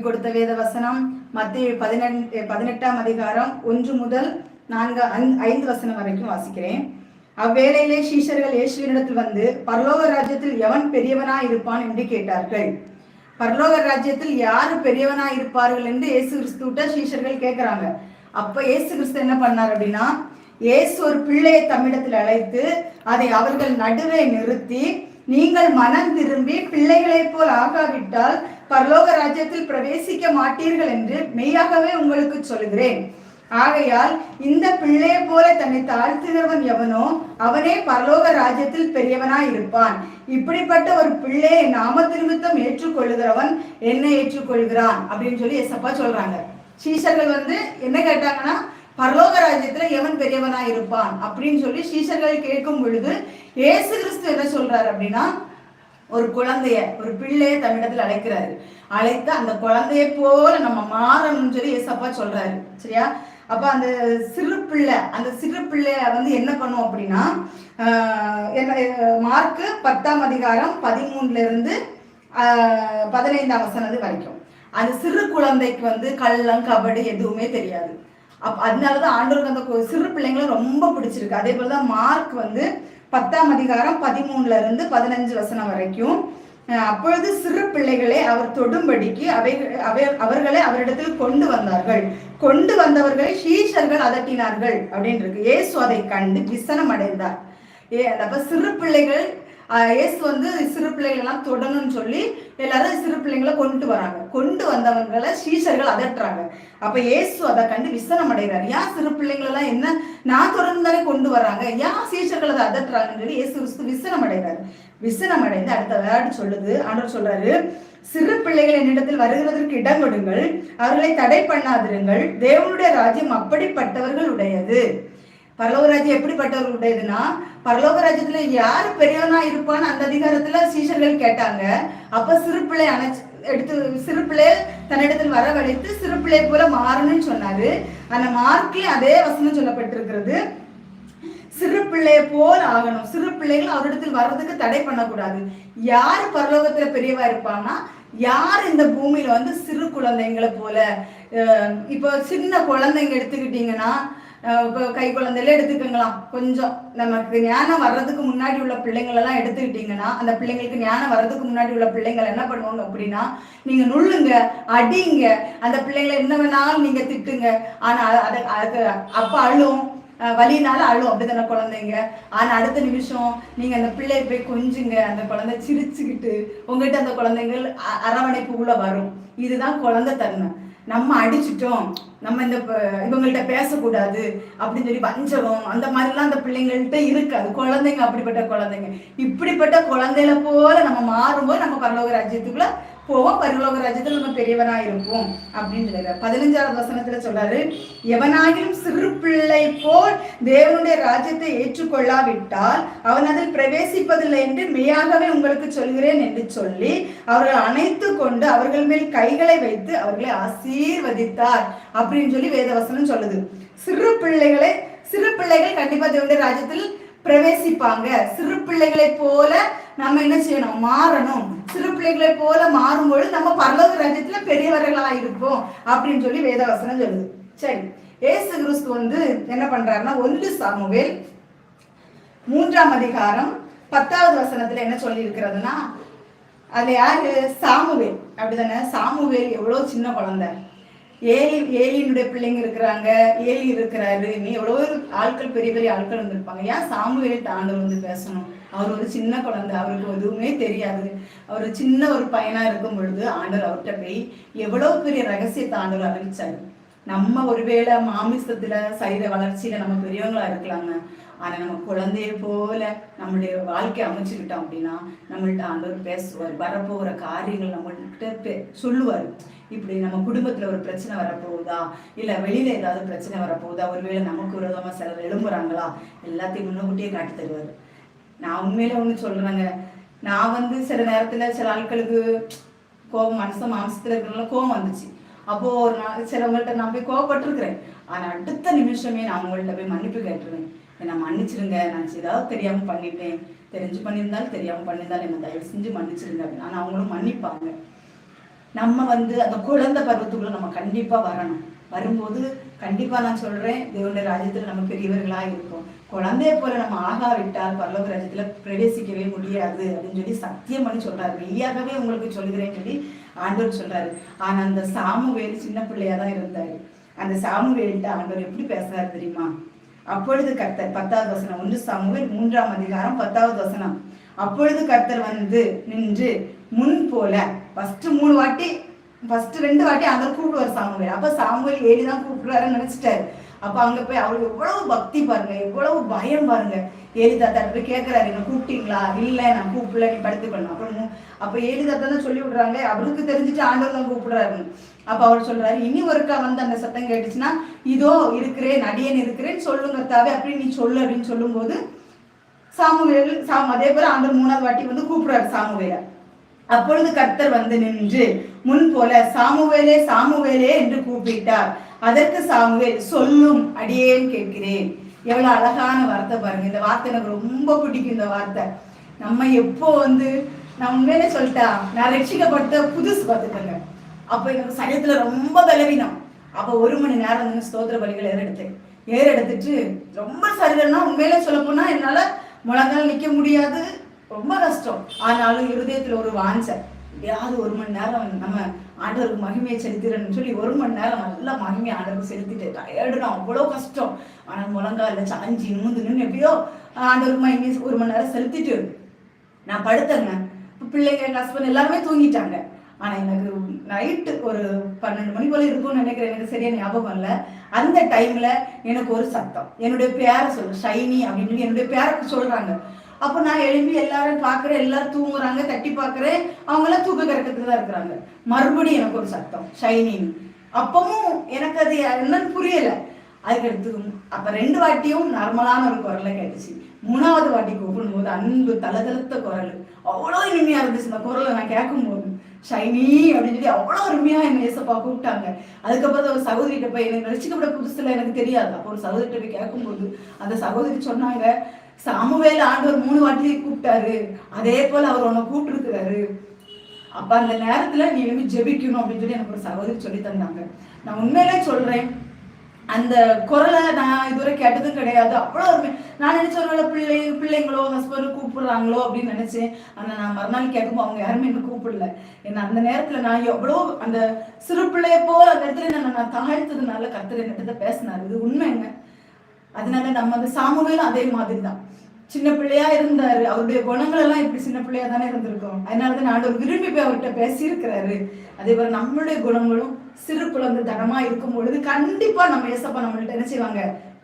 கொடுத்த வேத வசனம் மத்திய பதினெட்டு பதினெட்டாம் அதிகாரம் ஒன்று முதல் நான்கு ஐந்து- வசனம் வரைக்கும் வாசிக்கிறேன். அவ்வேளையிலே சீஷர்கள் இயேசுவினிடத்தில் வந்து பரலோக ராஜ்யத்தில் எவன் பெரியவனா இருப்பான் என்று கேட்டார்கள். பரலோக ராஜ்யத்தில் யாரு பெரியவனா இருப்பார்கள் என்று இயேசு கிறிஸ்துட்ட சீஷர்கள் கேட்கிறாங்க அப்ப இயேசு கிறிஸ்து என்ன பண்ணார் அப்படின்னா இயேசு ஒரு பிள்ளையை தம்மிடத்தில் அழைத்து அதை அவர்கள் நடுவே நிறுத்தி நீங்கள் மனம் திரும்பி பிள்ளைகளைப் போல் ஆகாவிட்டால் பரலோக ராஜ்யத்தில் பிரவேசிக்க மாட்டீர்கள் என்று மெய்யாகவே உங்களுக்கு சொல்கிறேன் ஆகையால் இந்த பிள்ளையை போல தன்னை தாழ்த்துகிறவன் எவனோ அவனே பரலோக ராஜ்யத்தில் பெரியவனாய் இருப்பான் இப்படிப்பட்ட ஒரு பிள்ளையை நாம திருமித்தம் ஏற்றுக்கொள்ளுகிறவன் என்ன ஏற்றுக்கொள்கிறான் அப்படின்னு சொல்லி எசப்பா சொல்றாங்க. சீசர்கள் வந்து என்ன கேட்டாங்கன்னா பரலோக ராஜ்யத்துல எவன் பெரியவனா இருப்பான் அப்படின்னு சொல்லி சீசர்கள் கேட்கும் பொழுது இயேசு கிறிஸ்து என்ன சொல்றாரு அப்படின்னா ஒரு குழந்தைய ஒரு பிள்ளைய தமிழத்தில் அழைக்கிறாரு. அழைத்து அந்த குழந்தைய போல நம்ம மாறணும்னு சொல்லி ஏசப்பா சொல்றாரு. சரியா? அப்ப அந்த சிறு பிள்ளை அந்த சிறு பிள்ளைய வந்து என்ன பண்ணும் அப்படின்னா என்ன மார்க்கு பத்தாம் அதிகாரம் பதிமூணுல இருந்து பதினைந்தாம் வசனது வரைக்கும். அந்த சிறு குழந்தைக்கு வந்து கள்ளம் கபடி எதுவுமே தெரியாது. அப் அதனாலதான் ஆண்டோருக்கு அந்த சிறு பிள்ளைங்களை ரொம்ப பிடிச்சிருக்கு. அதே போலதான் மார்க் வந்து பத்தாம் அதிகாரம் பதிமூணுல இருந்து பதினஞ்சு வசனம் வரைக்கும் அப்பொழுது சிறு பிள்ளைகளை அவர் தொடும்படிக்கு அவை அவை அவர்களை அவரிடத்தில் கொண்டு வந்தார்கள். கொண்டு வந்தவர்களை சீஷர்கள் அதட்டினார்கள். அப்படின்னு இருக்கு. ஏசு அதை கண்டு விசனம் அடைந்தார் ஏ அப்ப சிறு பிள்ளைகள் இயேசு வந்து சிறு பிள்ளைகளெல்லாம் தொடணும்னு சொல்லி எல்லாரும் சிறு பிள்ளைங்களை கொண்டு வராங்க. கொண்டு வந்தவங்களை சீஷர்கள் அதட்டுறாங்க. அப்ப இயேசு அதை கண்டு விசனம் அடைகிறார் ஏன் சிறு பிள்ளைங்களெல்லாம் என்ன? நான் தொடர்ந்து தானே கொண்டு வராங்க ஏன் சீஷர்கள் அதை அதட்டுறாங்கன்னு சொல்லி இயேசு கிறிஸ்து விசனம் அடைகிறார் விசனம் அடைந்து அடுத்த வேர்டு சொல்லுது. ஆண்டவர் சொல்றாரு சிறு பிள்ளைகள் என்னிடத்தில் வருகிறதற்கு இடம் கொடுங்கள் அவர்களை தடை பண்ணாதிருங்கள். தேவனுடைய ராஜ்யம் அப்படிப்பட்டவர்களுடையது. பரலோக ராஜ்யம் எப்படிப்பட்டவர்கள் உடையதுன்னா பரலோக ராஜ்யத்துல யாரு பெரியவனா இருப்பான்னு அந்த அதிகாரத்துல சீஷர்கள் கேட்டாங்க. அப்ப சிறு பிள்ளை அணைச்சு எடுத்து சிறு பிள்ளைய தன்னிடத்தில் வரவழைத்து சிறு பிள்ளை போல மாறணும்னு சொன்னாரு. அந்த மார்க்கே அதே வசனம் சொல்லப்பட்டிருக்கிறது. சிறு பிள்ளையை போல் ஆகணும். சிறு பிள்ளைகள் அவரிடத்தில் வர்றதுக்கு தடை பண்ணக்கூடாது. யார் பரலோகத்துல பெரியவா இருப்பாங்கன்னா யார் இந்த பூமியில வந்து சிறு குழந்தைங்களை போல இப்போ சின்ன குழந்தைங்க எடுத்துக்கிட்டீங்கன்னா கை குழந்தையில எடுத்துக்கோங்களாம். கொஞ்சம். நமக்கு ஞானம் வர்றதுக்கு முன்னாடி உள்ள பிள்ளைங்களெல்லாம் எடுத்துக்கிட்டீங்கன்னா அந்த பிள்ளைங்களுக்கு ஞானம் வர்றதுக்கு முன்னாடி உள்ள பிள்ளைங்கள் என்ன பண்ணுவாங்க அப்படின்னா நீங்க நுள்ளுங்க அடிங்க. அந்த பிள்ளைங்களை என்ன வேணாலும் நீங்க திட்டுங்க. ஆனா அது- அது அப்ப அழும். வலினால அழும். அப்படிதானே குழந்தைங்க? ஆனா அடுத்த நிமிஷம் நீங்க அந்த பிள்ளைய போய் கொஞ்சுங்க. அந்த குழந்தை சிரிச்சுக்கிட்டு உங்ககிட்ட அந்த குழந்தைங்கள் அ- உள்ள வரும். இதுதான் குழந்தை தன்மை. நம்ம அடிச்சிட்டோம். நம்ம இந்த இவங்கள்ட்ட பேசக்கூடாது அப்படின்னு சொல்லி வஞ்சகம் அந்த மாதிரிலாம் அந்த பிள்ளைங்கள்ட்ட இருக்காது. குழந்தைங்க அப்படிப்பட்ட குழந்தைங்க. இப்படிப்பட்ட குழந்தைகளை போல நம்ம மாறும்போது நம்ம பரலோக ராஜ்யத்துக்குள்ள போவோம் பரலோக ராஜ்யத்தில் நம்ம பெரியவனா இருப்போம் அப்படின்னு பதினஞ்சாவது வசனத்துல சொல்றாரு எவனாயிலும் சிறு பிள்ளை போல் தேவனுடைய ராஜ்யத்தை ஏற்றுக்கொள்ளாவிட்டால் அவன் அதில் பிரவேசிப்பதில்லை என்று மெய்யாகவே உங்களுக்கு சொல்கிறேன் என்று சொல்லி அவர்கள் அணைத்து கொண்டு அவர்கள் மேல் கைகளை வைத்து அவர்களை ஆசீர்வதித்தார் அப்படின்னு சொல்லி வேதவசனம் சொல்லுது. சிறு பிள்ளைகளை சிறு பிள்ளைகள் கண்டிப்பா தேவனுடைய ராஜ்யத்தில் பிரவேசிப்பாங்க. சிறு பிள்ளைகளை போல நம்ம என்ன செய்யணும்? மாறணும். சிறு பிள்ளைகளை போல மாறும்பொழுது நம்ம பரலோக ராஜ்யத்துல பெரியவர்களா இருப்போம் அப்படின்னு சொல்லி வேதவசனம் சொல்லுது. சரி. ஏசு கிறிஸ்து வந்து என்ன பண்றாருன்னா ஒன்று சாமுவேல் மூன்றாம் அதிகாரம் பத்தாவது வசனத்துல என்ன சொல்லி இருக்கிறதுனா அதுல யாரு? சாமுவேல். அப்படிதானே? சாமுவேல் எவ்வளவு சின்ன குழந்தை. ஏலி ஏலியினுடைய பிள்ளைங்க இருக்கிறாங்க ஏலி இருக்கிறாரு. நீ எவ்வளோ ஆட்கள் பெரிய பெரிய ஆட்கள் வந்திருப்பாங்க. ஏன் சாமுவேல் தாண்டவர் வந்து பேசணும்? அவர் ஒரு சின்ன குழந்தை அவருக்கு எதுவுமே தெரியாது. அவர் சின்ன ஒரு பையனா இருக்கும் பொழுது ஆண்டவர் அவர்கிட்ட போய் எவ்வளவு பெரிய ரகசியத்தை ஆண்டவர் அறிவிச்சாரு. நம்ம ஒருவேளை மாமிசத்துல சரீர வளர்ச்சியில நம்ம பெரியவங்களா இருக்கலாங்க. ஆனா நம்ம குழந்தைய போல நம்மளுடைய வாழ்க்கை அமைச்சுக்கிட்டோம் அப்படின்னா நம்மள்ட்ட ஆண்டவர் பேசுவார். வரப்போகிற காரியங்கள் நம்மள்கிட்ட சொல்லுவார். இப்படி நம்ம குடும்பத்துல ஒரு பிரச்சனை வரப்போகுதா? இல்ல வெளியில ஏதாவது பிரச்சனை வரப்போகுதா? ஒருவேளை நமக்கு விரோதமா சிலர் எழும்புறாங்களா? எல்லாத்தையும் முன்னக்கூட்டியே காட்டி தருவார். நான் உண்மையில ஒண்ணு சொல்றேங்க. நான் வந்து சில நேரத்துல சில ஆட்களுக்கு கோபம் மனசு மாம்சத்துல இருக்கிறனால கோபம் வந்துச்சு. அப்போ ஒரு நாள் சிலவங்கள்ட்ட நான் போய் கோவப்பட்டிருக்கிறேன். ஆனா அடுத்த நிமிஷமே நான் அவங்கள்ட்ட போய் மன்னிப்பு கேட்டுருவேன். என்னை மன்னிச்சிருங்க. நான் ஏதாவது தெரியாம பண்ணிட்டேன். தெரிஞ்சு பண்ணியிருந்தாலும் தெரியாம பண்ணியிருந்தாலும் என்ன தயவு செஞ்சு மன்னிச்சிருங்க அப்படின்னு. ஆனா அவங்களும் மன்னிப்பாங்க. நம்ம வந்து அந்த குழந்தை பருவத்துக்குள்ள நம்ம கண்டிப்பா வரணும். வரும்போது கண்டிப்பா நான் சொல்றேன் தேவனுடைய ராஜ்யத்துல நம்ம பெரியவர்களா இருக்கும் குழந்தைய போல நம்ம ஆகாவிட்டால் பரலோக ராஜ்யத்துல பிரவேசிக்கவே முடியாது அப்படின்னு சொல்லி சத்தியம் பண்ணி சொல்றாரு. மெய்யாகவே உங்களுக்கு சொல்லுகிறேன்னு சொல்லி ஆண்டவர் சொல்றாரு. ஆனா அந்த சாமுவேல் சின்ன பிள்ளையா தான் இருந்தாரு. அந்த சாமுவேல்கிட்ட ஆண்டவர் எப்படி பேசுறாரு தெரியுமா? அப்பொழுது கர்த்தர் பத்தாவது வசனம் ஒன்று சாமுவேல் மூன்றாம் அதிகாரம் பத்தாவது வசனம். அப்பொழுது கர்த்தர் வந்து நின்று முன் போல ஃபஸ்ட்டு மூணு வாட்டி ஃபர்ஸ்ட் ரெண்டு வாட்டி அங்கே கூப்பிடுவார் சாமுவேல். அப்போ சாமுவேல் ஏறி தான் கூப்பிடுறாருன்னு நினைச்சிட்டாரு. அப்போ அங்கே போய் அவருக்கு எவ்வளவு பக்தி பாருங்க எவ்வளவு பயம் பாருங்க. ஏலி தாத்தா போய் கேட்குறாரு என்ன கூப்பிட்டீங்களா? இல்லை நான் கூப்பிடல நீ படுத்துக்கணும். அப்புறம் அப்போ அப்ப ஏலி தாத்தா தான் சொல்லி விடுறாங்க அவருக்கு தெரிஞ்சுட்டு ஆண்டவர் தான் கூப்பிடுறாரு அப்போ அவர் சொல்றாரு இனி ஒருக்கா வந்து அந்த சத்தம் கேட்டுச்சுன்னா இதோ இருக்கிறேன் அடியேன் இருக்கிறேன் சொல்லுங்க தாவே அப்படின்னு நீ சொல்லு அப்படின்னு சொல்லும்போது சாமுவேல் சாம் அதே போல ஆண்டவர் மூணாவது வாட்டி வந்து கூப்பிடுறாரு சாமுவேலை. அப்பொழுது கர்த்தர் வந்து நின்று முன் போல சாமுவேலே சாமுவேலே என்று கூப்பிட்டார். அதற்கு சாமுவேல் சொல்லும் அடியேன் கேட்கிறேன். எவ்வளவு அழகான வார்த்தை பாருங்க. இந்த வார்த்தை எனக்கு ரொம்ப பிடிக்கும் இந்த வார்த்தை. நம்ம எப்போ வந்து நான் உண்மையிலே சொல்லிட்டா நான் ரட்சிக்கப்பட்ட புதுசு பார்த்துக்கோங்க. அப்ப எனக்கு சரீரத்துல ரொம்ப பலவீனம். அப்ப ஒரு மணி நேரம் வந்து ஸ்தோத்திர பலிகள் ஏறெடுத்தேன் ஏறெடுத்துட்டு ரொம்ப சரீரம்னா உண்மையிலே சொல்ல போனா என்னால முழங்கால் நிக்க முடியாது. ரொம்ப கஷ்டம். ஆனாலும் இருதயத்துல ஒரு வாஞ்சை. எப்படியாவது ஒரு மணி நேரம் நம்ம ஆண்டவருக்கு மகிமையை செலுத்திடணும்னு சொல்லி ஒரு மணி நேரம் நல்லா மகிமையை ஆண்டவருக்கு செலுத்திட்டு டயர்டு நான் அவ்வளோ கஷ்டம். ஆனால் முழங்கால சாஞ்சி நூந்து நின்று எப்படியோ ஆண்டவருக்கு மகிமையை ஒரு மணி நேரம் செலுத்திட்டு நான் படுத்தேங்க. பிள்ளைங்க எங்கள் ஹஸ்பண்ட் எல்லாருமே தூங்கிட்டாங்க. ஆனால் எனக்கு நைட்டு ஒரு பன்னெண்டு மணி போல இருக்கும்னு நினைக்கிறேன். எனக்கு சரியா ஞாபகம் இல்லை. அந்த டைம்ல எனக்கு ஒரு சத்தம். என்னுடைய பேரை சொல்லு ஷைனி அப்படின்னு சொல்லி என்னுடைய பேரை சொல்றாங்க. அப்போ நான் எழும்பி எல்லாரும் பார்க்குறேன் எல்லாரும் தூங்குறாங்க தட்டி பார்க்குறேன். அவங்களாம் தூக்க கறக்கத்துக்கு தான் இருக்கிறாங்க. மறுபடியும் எனக்கு ஒரு சத்தம் ஷைனின்னு அப்பவும் எனக்கு அது என்னன்னு புரியல. அதுக்கடுத்து அப்ப ரெண்டு வாட்டியும் நார்மலான ஒரு குரலை கேட்டுச்சு. மூணாவது வாட்டி கூப்பிடும்போது அன்பு தலதலத்த குரல். அவ்வளோ இனிமையா இருந்துச்சு அந்த குரலை நான் கேட்கும்போது. ஷைனி அப்படின்னு சொல்லி அவ்வளோ அருமையா என்ன ஏசப்பா கூப்பிட்டாங்க. அதுக்கப்புறம் ஒரு சகோதரிகிட்ட போய் எனக்கு ரசிக்கப்பட புதுசுல எனக்கு தெரியாது. அப்போ ஒரு சகோதரிகிட்ட போய் கேட்கும்போது அந்த சகோதரி சொன்னாங்க சாமுவேல் ஆண்டவர் மூணு வாட்டி கூப்பிட்டாரு. அதே போல அவர் உன்னை கூப்பிட்டுருக்கிறாரு. அப்ப அந்த நேரத்துல நீ வந்து ஜெபிக்கணும் அப்படின்னு சொல்லி எனக்கு ஒரு சகோதரி சொல்லி தந்தாங்க. நான் உண்மையிலே சொல்றேன் அந்த குரலை நான் இதுவரை கேட்டதும் கிடையாது. அவ்வளோ ஒரு நான் நினைச்ச பிள்ளை பிள்ளைங்களோ ஹஸ்பண்ட் கூப்பிடுறாங்களோ அப்படின்னு நினைச்சேன். ஆனால் நான் மறுநாள் கேட்கும்போது அவங்க யாருமே என்ன கூப்பிடல. ஏன்னா அந்த நேரத்துல நான் எவ்வளோ அந்த சிறு பிள்ளைய போல அந்த இடத்துல என்ன நான் தாழ்த்ததுனால கர்த்தர் என்கிட்ட பேசினார். இது உண்மைங்க. அதனால நம்ம அந்த சாமுவேலும் அதே மாதிரி தான் சின்ன பிள்ளையா இருந்தாரு. அவருடைய குணங்கள் எல்லாம் இப்படி சின்ன பிள்ளையா தானே இருந்திருக்கும். அதனால தான் விரும்பி போய் அவர்கிட்ட பேசியிருக்கிறாரு. அதே போல நம்மளுடைய குணங்களும் சிறு குழந்தை தனமா இருக்கும் பொழுது கண்டிப்பா நம்ம ஏசப்பா நம்மள்ட்ட என்ன செய்வாங்க?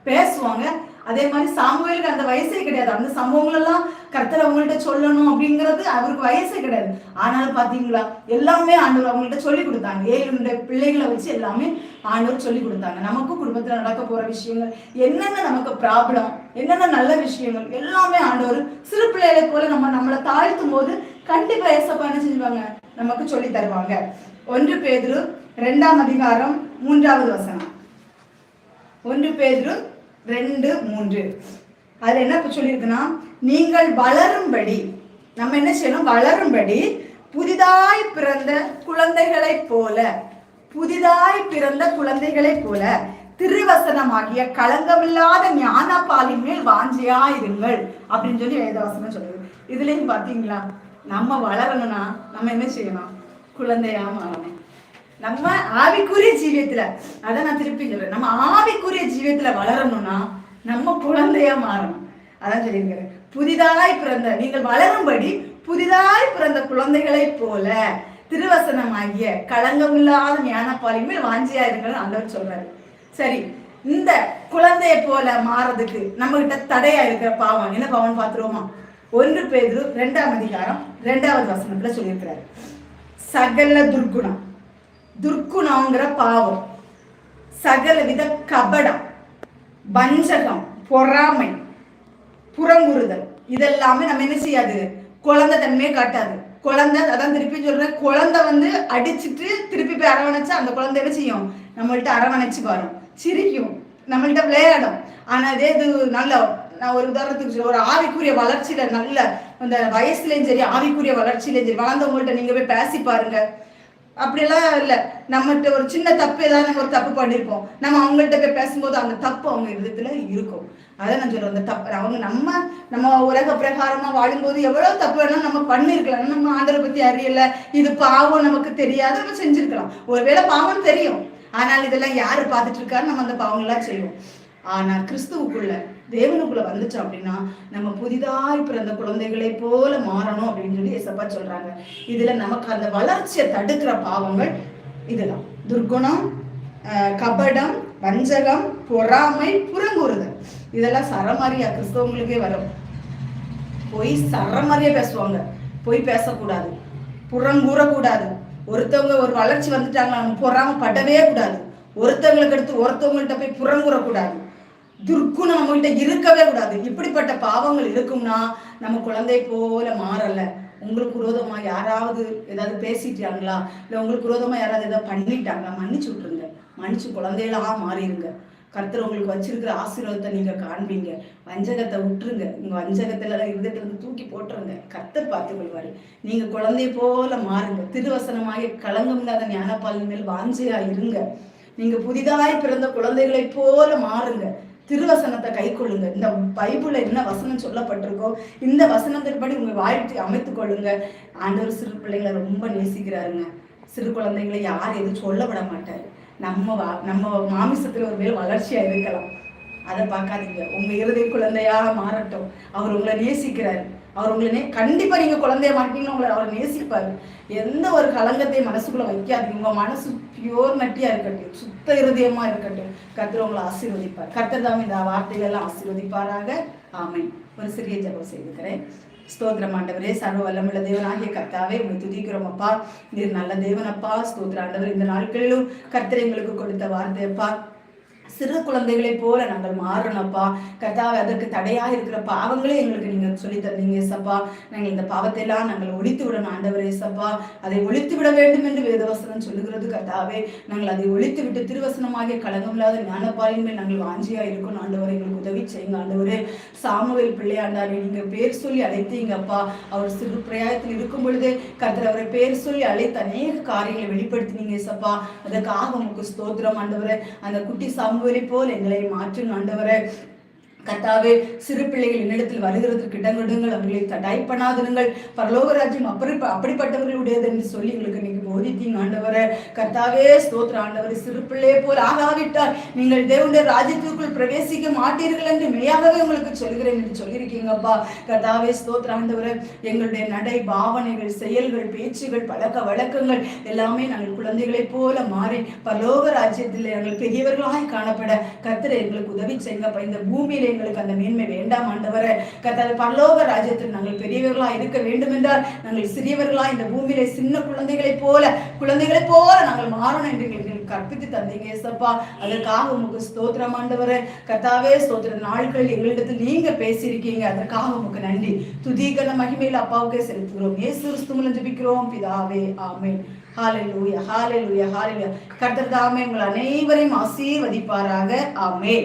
பேசுவாங்க. அதே மாதிரி சாமுவேலுக்கு அந்த வயசே கிடையாது. அந்த சம்பவங்கள் எல்லாம் கர்த்தர் அவங்கள்ட்ட சொல்லணும் அப்படிங்கிறது அவருக்கு வயசே கிடையாது. ஆனாலும் பாத்தீங்களா எல்லாமே ஆண்டவர் அவங்கள்ட்ட சொல்லி கொடுத்தாங்க. ஏழுடைய பிள்ளைகளை வச்சு எல்லாமே ஆண்டவர் சொல்லி கொடுத்தாங்க. நமக்கு குடும்பத்துல நடக்க போற விஷயங்கள் என்னென்ன நமக்கு ப்ராப்ளம் என்னென்ன நல்ல விஷயங்கள் எல்லாமே ஆண்டவர் சிறு பிள்ளைகளை போல நம்ம நம்மளை தாழ்த்தும் போது கண்டிப்பா ஏசப்பா என்ன செஞ்சுவாங்க நமக்கு சொல்லி தருவாங்க. ஒன்று பேதுரு ரெண்டாம் அதிகாரம் மூன்றாவது வசனம். ஒன்று பேதுரு ரெண்டு மூன்று. அதில் என்ன சொல்லியிருக்குன்னா நீங்கள் வளரும்படி நம்ம என்ன செய்யணும்? வளரும்படி புதிதாய் பிறந்த குழந்தைகளைப் போல புதிதாய் பிறந்த குழந்தைகளைப் போல திருவசனமாகிய களங்கமில்லாத ஞானப்பாலின் மேல் வாஞ்சியா இருங்கள் அப்படின்னு சொல்லி வேதவசனம் சொல்லுது. இதுலயும் பாத்தீங்களா நம்ம வளரணும்னா நம்ம என்ன செய்யணும்? குழந்தையா மாறணும். நம்ம ஆவிக்குரிய ஜீவியத்துல அதை நான் திருப்பி சொல்றேன். நம்ம ஆவிக்குரிய ஜீவியத்துல வளரணும்னா நம்ம குழந்தையா மாறணும். அதான் சொல்லியிருக்கிறேன். புதிதாய் பிறந்த நீங்கள் வளரும்படி புதிதாய் பிறந்த குழந்தைகளைப் போல திருவசனமாகிய களங்கமில்லாத ஞானப்பாலின் மேல் வாஞ்சியா இருங்கன்னு ஆண்டவர் சொல்றாரு. சரி இந்த குழந்தைய போல மாறதுக்கு நம்ம கிட்ட தடையா இருக்கிற பாவம் என்ன பாவம் பார்த்துருவோமா? ஒன்று பேரு ரெண்டாம் அதிகாரம் ரெண்டாவது வசனத்துல சொல்லியிருக்கிறாரு. சகல துர்குணம் துர்க்குணங்கிற பாவம். சகல வித கபடம் வஞ்சகம் பொறாமை புறங்குறுதல் இதெல்லாமே நம்ம என்ன செய்யாது? குழந்தை தன்மையே காட்டாது. குழந்தை அதான் திருப்பி சொல்றேன் குழந்தை வந்து அடிச்சிட்டு திருப்பி போய் அரவணைச்சு அந்த குழந்தை என்ன செய்யும்? நம்மள்ட்ட அரவணைச்சு வரும் சிரிக்கும். நம்மள்ட்ட விளையாடும். ஆனா அதே இது நல்ல நான் ஒரு உதாரணத்துக்கு சொல்ல ஒரு ஆவிக்குரிய வளர்ச்சியில நல்ல அந்த வயசுலயும் சரி ஆவிக்குரிய வளர்ச்சியிலயும் சரி வளர்ந்தவங்கள்ட்ட நீங்க போய் பேசி பாருங்க. அப்படிலாம் இல்லை. நம்மகிட்ட ஒரு சின்ன தப்பு ஏதாவது நம்ம ஒரு தப்பு பண்ணியிருக்கோம் நம்ம அவங்கள்ட்ட போய் பேசும்போது அந்த தப்பு அவங்க விதத்துல இருக்கும். அதை நான் சொல்றேன். அந்த தப்பு அவங்க நம்ம நம்ம உலக பிரகாரமா வாழும்போது எவ்வளவு தப்பு வேணாலும் நம்ம பண்ணிருக்கலாம். நம்ம ஆண்டரை பத்தி அறியல. இது பாவம் நமக்கு தெரியாது. நம்ம செஞ்சிருக்கலாம். ஒருவேளை பாவம் தெரியும். ஆனால் இதெல்லாம் யாரு பார்த்துட்டு இருக்காரு? நம்ம அந்த பாவங்கள்லாம் செய்வோம். ஆனா கிறிஸ்துவுக்குள்ள தேவனுக்குள்ள வந்துச்சோம் அப்படின்னா நம்ம புதிதாய் பிறந்த குழந்தைகளை போல மாறணும் அப்படின்னு சொல்லி எசப்பா சொல்றாங்க. இதுல நமக்கு அந்த வளர்ச்சியை தடுக்கிற பாவங்கள் இதுதான். துர்குணம் கபடம் வஞ்சகம் பொறாமை புறங்குறுதல். இதெல்லாம் சரமாரியா கிறிஸ்தவங்களுக்கே வரும். போய் சரமாரியா பேசுவாங்க. போய் பேசக்கூடாது. புறங்கூறக்கூடாது. ஒருத்தவங்க ஒரு வளர்ச்சி வந்துட்டாங்க நம்ம பொறாம படவே கூடாது. ஒருத்தவங்களுக்கு எடுத்து ஒருத்தவங்கள்ட்ட போய் புறங்குறக்கூடாது. துர்க்குணம் நம்மகிட்ட இருக்கவே கூடாது. இப்படிப்பட்ட பாவங்கள் இருக்கும்னா நம்ம குழந்தை போல மாறல. உங்களுக்கு விரோதமா யாராவது ஏதாவது பேசிட்டாங்களா? இல்ல உங்களுக்கு விரோதமா யாராவது ஏதாவது பண்ணிட்டாங்களா? மன்னிச்சு விட்டுருங்க. மன்னிச்சு குழந்தைகளாக மாறிடுங்க கர்த்தர் உங்களுக்கு வச்சிருக்கிற ஆசீர்வாதத்தை நீங்க காண்பீங்க. வஞ்சகத்தை விட்டுருங்க. உங்க வஞ்சகத்துல இருந்துட்டு இருந்து தூக்கி போட்டுருங்க. கர்த்தர் பார்த்து கொள்வாரு. நீங்க குழந்தை போல மாறுங்க. திருவசனமாகிய களங்கம் இல்லாத ஞானப்பாலின் மேல் வாஞ்சையா இருங்க. நீங்க புதிதாய் பிறந்த குழந்தைகளை போல மாறுங்க. திருவசனத்தை கை கொள்ளுங்க. இந்த பைபிளில் என்ன வசனம் சொல்லப்பட்டிருக்கோ இந்த வசனத்தின்படி உங்கள் வாழ்க்கை அமைத்து கொள்ளுங்க. ஆண்டவர் சிறு பிள்ளைங்களை ரொம்ப நேசிக்கிறாருங்க. சிறு குழந்தைங்களை யார் எதுவும் சொல்ல விட மாட்டார். நம்ம வா- நம்ம மாமிசத்தில் ஒரு மேல் வளர்ச்சியாக இருக்கலாம். அதை பார்க்காதீங்க. உங்கள் இறுதி குழந்தையாக மாறட்டும். அவர் உங்களை நேசிக்கிறார். அவர் உங்களை கண்டிப்பாக கண்டிப்பா நீங்க குழந்தைய மாட்டீங்கன்னு உங்களை அவர் நேசிப்பாரு. எந்த ஒரு கலங்கத்தையும் மனசுக்குள்ள வைக்காது உங்க மனசு பியோர் நட்டியா இருக்கட்டும். சுத்த இருதயமா இருக்கட்டும். கர்த்தர் உங்களை ஆசீர்வதிப்பார். கர்த்தர் தான் இந்த வார்த்தைகள் எல்லாம் ஆசீர்வதிப்பாராக. ஆமை ஒரு சிறிய ஜபம் செய்திருக்கிறேன் ஸ்தோத்திரம் ஆண்டவரே சர்வ வல்லமுள்ள தேவனாகிய கர்த்தாவே உங்களை துதிக்கிறோம் அப்பா. நீர் நல்ல தேவனப்பா ஸ்தோத்திர ஆண்டவர் இந்த நாட்களிலும் கர்த்தர் எங்களுக்கு கொடுத்த வார்த்தை அப்பா. சிறு குழந்தைகளை போல நாங்கள் மாறணும்ப்பா. கர்த்தாவை அதற்கு தடையாக இருக்கிற பாவங்களே எங்களுக்கு நீங்க சொல்லி தந்தீங்க சப்பா நாங்கள் இந்த பாவத்தை எல்லாம் நாங்கள் ஒழித்து விடணும் ஆண்டவர் சப்பா அதை ஒழித்து விட வேண்டும் என்று வேதவசனம் சொல்லுகிறது கர்த்தாவே. நாங்கள் அதை ஒழித்து விட்டு திருவசனமாகிய களங்கமில்லாத ஞானப்பாலின் மேல் நாங்கள் வாஞ்சியா இருக்கணும் ஆண்டவரை. எங்களுக்கு உதவி செய்யுங்க ஆண்டவரே. சாமுவேல் பிள்ளையாண்டாரே நீங்க பேர் சொல்லி அழைத்தீங்கப்பா அவர் சிறு பிரயாயத்தில் இருக்கும் பொழுதே கர்த்தர் அவரை பேர் சொல்லி அழைத்து அநேக காரியங்களை வெளிப்படுத்தினீங்க சப்பா அதற்காக உங்களுக்கு ஸ்தோத்திரம் ஆண்டவரே. அந்த குட்டி சாமுவேலை போல் எங்களை மாற்றும் ஆண்டவரை. கத்தாவே சிறு பிள்ளைகள் என்னிடத்தில் வருகிறதுக்கு இடங்கொடுங்கள் அவர்களை தடை பண்ணாதிருங்கள் பரலோக ராஜ்யம் அப்படி அப்படிப்பட்டவர்களுடையது என்று சொல்லி எங்களுக்கு நீங்க போதித்தீங்க ஆண்டவரே. கர்த்தாவே ஸ்தோத்திர ஆண்டவரே. சிறு பிள்ளையை போல் ஆகாவிட்டால் நீங்கள் தேவனுடைய ராஜ்யத்திற்குள் பிரவேசிக்க மாட்டீர்கள் என்று மெய்யாகவே உங்களுக்கு சொல்கிறேன் என்று சொல்லியிருக்கீங்கப்பா கர்த்தாவே ஸ்தோத்திர ஆண்டவரே. எங்களுடைய நடை பாவனைகள் செயல்கள் பேச்சுகள் பழக்க வழக்கங்கள் எல்லாமே நாங்கள் குழந்தைகளைப் போல மாறி பரலோக ராஜ்யத்தில் நாங்கள் பெரியவர்களாய் காணப்பட கர்த்தரை எங்களுக்கு உதவி செய்யுங்கப்பா. இந்த பூமியில எங்களுக்கு அந்த மேன்மை வேண்டாம் ஆண்டவரே. கர்த்தாவே பரலோக ராஜ்யத்தில் நாங்கள் பெரியவர்களா இருக்க வேண்டும் என்றால் நாங்கள் சிறியவர்களா இந்த பூமியில சின்ன குழந்தைகளைப் போல குழந்தைகளை போல நாங்கள் மாறணும் என்று எங்களுக்கு கற்பித்து தந்தீங்க ஏசப்பா. அதற்காக உமக்கு ஸ்தோத்திரம் ஆண்டவரே. கர்த்தாவே ஸ்தோத்திர நாட்கள் எங்களிடத்தில் நீங்க பேசியிருக்கீங்க. அதற்காக உமக்கு நன்றி. துதிகன மகிமையில் அப்பாவுக்கே செலுத்துகிறோம். இயேசு கிறிஸ்து மூலம் ஜெபிக்கிறோம். பிதாவே ஆமென். ஹalleluya ஹalleluya ஹalleluya கர்த்தர் தாமே உங்கள் அனைவரையும் ஆசீர்வதிப்பாராக. ஆமே